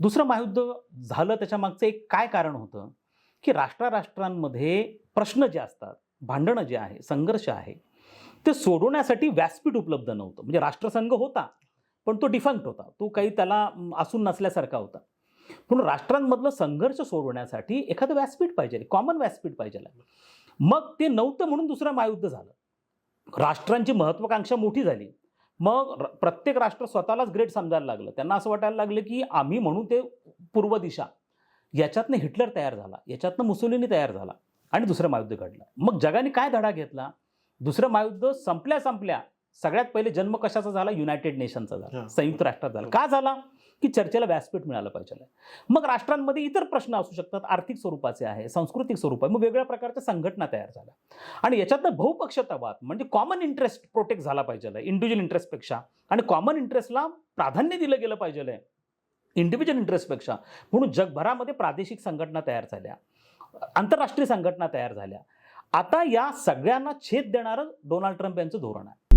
दुसरं महायुद्ध झालं त्याच्या मागचं एक काय कारण होतं? की राष्ट्राराष्ट्रांमध्ये प्रश्न जे असतात भांडणं जे आहे संघर्ष आहे ते सोडवण्यासाठी व्यासपीठ उपलब्ध नव्हतं. म्हणजे राष्ट्रसंघ होता पण तो डिफंक्ट होता. तो काही त्याला असून नसल्यासारखा होता. पण राष्ट्रांमधलं संघर्ष सोडवण्यासाठी एखादं व्यासपीठ पाहिजे कॉमन व्यासपीठ पाहिजे. मग ते नव्हतं म्हणून दुसरं महायुद्ध झालं. राष्ट्रांची महत्वाकांक्षा मोठी झाली. मग र- प्रत्येक राष्ट्र स्वतःलाच ग्रेट समजायला लागलं. त्यांना असं वाटायला लागलं की आम्ही म्हणून ते पूर्व दिशा. याच्यातनं हिटलर तयार झाला. याच्यातनं मुसोलिनी तयार झाला. आणि दुसरं महायुद्ध घडलं. मग जगाने काय धडा घेतला? दुसरं महायुद्ध संपल्या संपल्या सगळ्यात पहिले जन्म कशाचा झाला? युनायटेड नेशनचा झाला. हा. संयुक्त राष्ट्रात झाला. का झाला? की चर्चेला व्यासपीठ मिळालं पाहिजे. मग राष्ट्रांमध्ये इतर प्रश्न असू शकतात. आर्थिक स्वरूपाचे आहे सांस्कृतिक स्वरूप आहे. मग वेगळ्या प्रकारच्या संघटना तयार झाल्या. आणि याच्यातनं बहुपक्षतावाद म्हणजे कॉमन इंटरेस्ट प्रोटेक्ट झाला पाहिजे. इंडिव्हिज्युअल इंटरेस्टपेक्षा आणि कॉमन इंटरेस्टला प्राधान्य दिलं गेलं पाहिजे. इंडिव्हिज्युअल इंटरेस्टपेक्षा म्हणून जगभरामध्ये प्रादेशिक संघटना तयार झाल्या. आंतरराष्ट्रीय संघटना तयार झाल्या. आता या सगळ्यांना छेद देणारं डोनाल्ड ट्रम्प यांचं धोरण आहे.